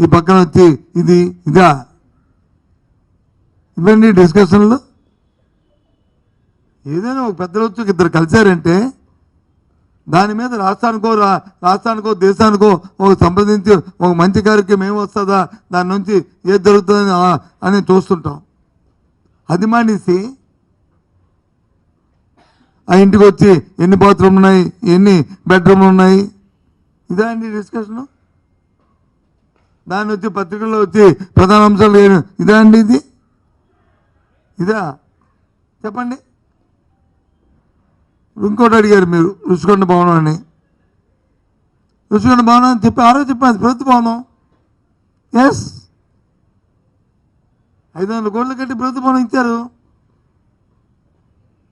ఈ పక్కన వచ్చి ఇది ఇదా? ఇవన్నీ డిస్కషన్లు. ఏదైనా ఒక పెద్దలు వచ్చి ఇద్దరు కలిశారంటే దాని మీద రాష్ట్రానికో రా- రాష్ట్రానికో దేశానికో ఒక సంప్రదించి ఒక మంచి కార్యక్రమం ఏం వస్తుందా? దాని నుంచి ఏది జరుగుతుందని అని చూస్తుంటాం. అది మానేసి ఆ ఇంటికి వచ్చి ఎన్ని బాత్రూమ్లు ఉన్నాయి ఎన్ని బెడ్రూమ్లు ఉన్నాయి? ఇదా అండి డిస్కషను? దాన్ని వచ్చి పత్రికల్లో వచ్చి ప్రధాన అంశాలు లేదు ఇదా అండి ఇది? ఇదా? చెప్పండి. ఇంకోటి అడిగారు మీరు రుచికొండ భవనం అని. రుచికొండ భవనం అని చెప్పి ఆరో చెప్పాను ప్రభుత్వ భవనం. ఎస్ ఐదు వందల కోట్లు కట్టి ప్రభుత్వ భవనం ఇచ్చారు.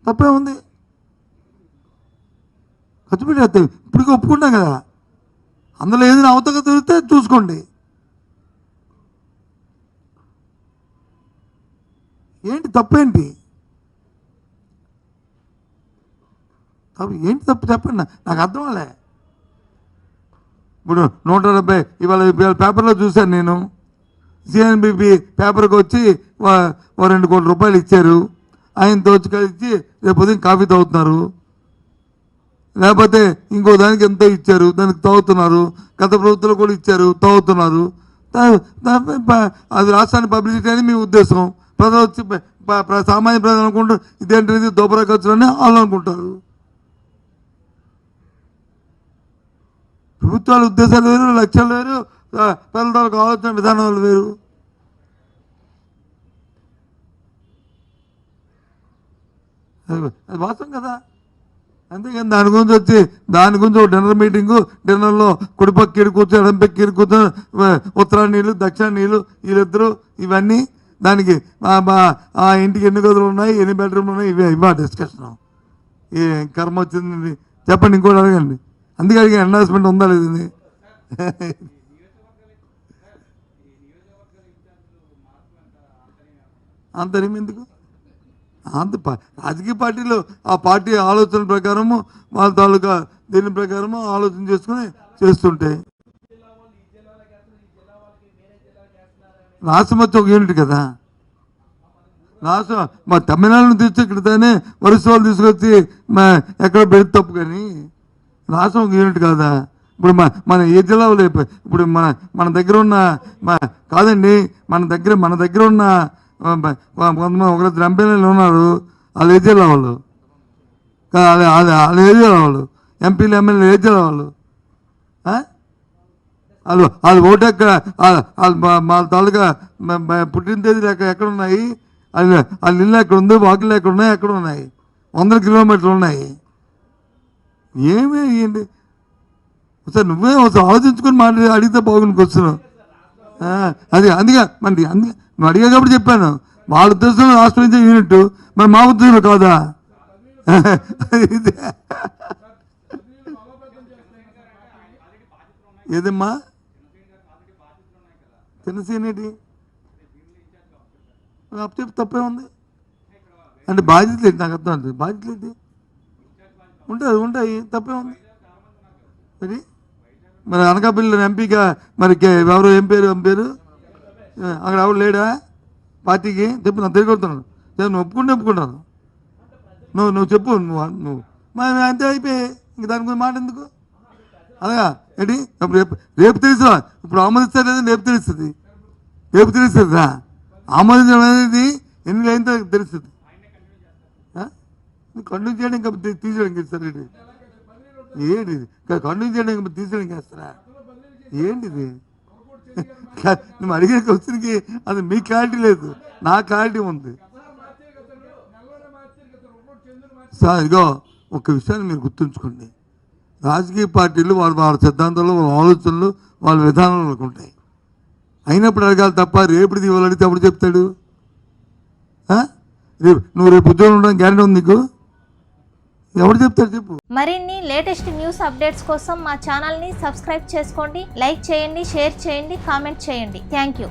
తప్పే ఉంది. ఖర్చు పెట్టేస్తాం. ఇప్పటికీ ఒప్పుకుంటాం కదా. అందులో ఏదైనా అవతక దొరికితే చూసుకోండి. ఏంటి తప్పేంటి? తప్పు ఏంటి తప్పు చెప్పండి? నాకు అర్థం అలే ఇప్పుడు నూట డెబ్బై ఇవాళ ఇవాళ పేపర్లో చూశాను నేను. సిఎన్బిపి పేపర్కి వచ్చి రెండు కోట్ల రూపాయలు ఇచ్చారు. ఆయన దోచి కలిసి రేపు ఉదయం కాఫీ తాగుతున్నారు. లేకపోతే ఇంకో దానికి ఎంతో ఇచ్చారు దానికి తాగుతున్నారు. గత ప్రభుత్వాలు కూడా ఇచ్చారు తాగుతున్నారు. అది రాష్ట్రాన్ని పబ్లిసిటీ అని మీ ఉద్దేశం. ప్రజలు వచ్చి సామాన్య ప్రజలు అనుకుంటారు ఇదేంటిది దోబరా ఖర్చులు అని వాళ్ళు అనుకుంటారు. ప్రభుత్వాల ఉద్దేశాలు వేరు లక్ష్యాలు వేరు పిల్లలకు ఆలోచన విధానాలు వేరు. అది వాస్తవం కదా. అంతేకాని దాని గురించి వచ్చి దాని గురించి ఒక డిన్నర్ మీటింగు డిన్నర్లో కుడిపక్కి ఇరు కూర్చొని ఎడంపక్క ఇరు కూర్చొని ఉత్తరా నీళ్ళు దక్షిణ నీళ్ళు వీళ్ళిద్దరూ ఇవన్నీ దానికి ఆ- మా- ఆ ఇంటికి ఎన్ని గదులు ఉన్నాయి ఎన్ని బెడ్రూమ్లు ఉన్నాయి ఇవే ఇవా డిస్కషన్ ఏ కర్మ వచ్చింది చెప్పండి ఇంకోటి అడగండి. అందుకే అడిగి అనౌన్స్మెంట్ ఉందా లేదు ఇది? ఎందుకు? అంత రాజకీయ పార్టీలు ఆ పార్టీ ఆలోచన ప్రకారము వాళ్ళ తాలూకా దీని ప్రకారము ఆలోచన చేసుకుని చేస్తుంటే రాష్ట్రం వచ్చి ఒక యూనిట్ కదా? రాష్ట్రం మా తమిళనాడు తెచ్చి ఇక్కడనే వరుస వాళ్ళు తీసుకొచ్చి మా ఎక్కడ పెడితే తప్పు కానీ? రాష్ట్రం ఒక యూనిట్ కాదా? ఇప్పుడు మన మన ఏ జిల్లాలో ఇప్పుడు మన మన దగ్గర ఉన్న మా కాదండి మన దగ్గర మన దగ్గర ఉన్న కొంతమంది ఒకరిద్దరు ఎంపీలు ఉన్నారు వాళ్ళు ఏ జిల్లా వాళ్ళు? వాళ్ళ వాళ్ళు ఏ జిల్లా వాళ్ళు? ఎంపీలు ఎమ్మెల్యేలు ఏ జిల్లా వాళ్ళు? వాళ్ళు వాళ్ళు ఓటు ఎక్కడ? మా- తాలూకా పుట్టిన తేదీ లెక్క ఎక్కడ ఉన్నాయి వాళ్ళ వాళ్ళ ఇల్లు ఎక్కడ ఉంది వాకిళ్ళు ఎక్కడ ఉన్నాయి ఎక్కడ ఉన్నాయి వందల కిలోమీటర్లు ఉన్నాయి. ఏమే ఏంటి ఒకసారి నువ్వే ఒకసారి ఆలోచించుకొని మాట్లాడి అడిగితే బాగుంది కూర్చున్నావు అది అందుకే మరి అందుకే నువ్వు అడిగా కాబట్టి చెప్పాను. వాళ్ళ ఉద్దేశంలో రాష్ట్రం నుంచి యూనిట్. మరి మా ఉద్దేశంలో కాదా? ఇదే. ఏదమ్మా? చిన్నసేనేటి అప్పు తప్పే ఉంది. అంటే బాధ్యత ఏంటి? నాకు అర్థం అవుతుంది బాధ్యతలు ఏంటి? ఉంటుంది ఉంటాయి. తప్పే ఉంది. మరి మరి అనకాపల్లిలో ఎంపీగా మరి కే- ఎవరు? ఏం పేరు? ఏం పేరు? అక్కడ ఎవరు లేడా? పార్టీకి? చెప్పు నా తిరిగి సరే, నువ్వు ఒప్పుకుంటే ఒప్పుకుంటాను. నువ్వు నువ్వు చెప్పు నువ్వు నువ్వు. మరి అంతే అయిపోయి ఇంక దాని గురించి మాట ఎందుకు అలాగా? ఏంటి? ఇప్పుడు రేపు రేపు తెలుసా ఇప్పుడు ఆమోదిస్తారు లేదా రేపు తెలుస్తుంది. రేపు తెలుస్తుందా ఆమోదించడం అనేది ఎన్ని అయిన తెలుస్తుంది? కంటిన్యూ చేయడం ఇంకా తీ- తీసేయడం సార్ ఏంటి ఏంటి ఇది? కంటిన్యూ చేయడం ఇంకా తీసేయడం చేస్తారా ఏంటిది నువ్వు అడిగిన క్వశ్చన్కి అది మీ క్లారిటీ లేదు. నా క్లారిటీ ఉంది. సార్ ఇదిగో ఒక విషయాన్ని మీరు గుర్తుంచుకోండి. రాజకీయ పార్టీలు వాళ్ళ వాళ్ళ సిద్ధాంతాలు వాళ్ళ ఆలోచనలు వాళ్ళ విధానాలు ఉంటాయి. అయినప్పుడు అడగాలి తప్ప రేపు ఇవాళ అడిగితే అప్పుడు చెప్తాడు? రేపు నువ్వు రేపు ఉద్యోగం ఉండడం గ్యారెంటీ ఉంది నీకు? ఎవరు చెప్తాడు చెప్పు. మరిన్ని లేటెస్ట్ న్యూస్ అప్డేట్స్ కోసం మా ఛానల్ని సబ్స్క్రైబ్ చేసుకోండి లైక్ చేయండి షేర్ చేయండి కామెంట్ చేయండి. Thank you.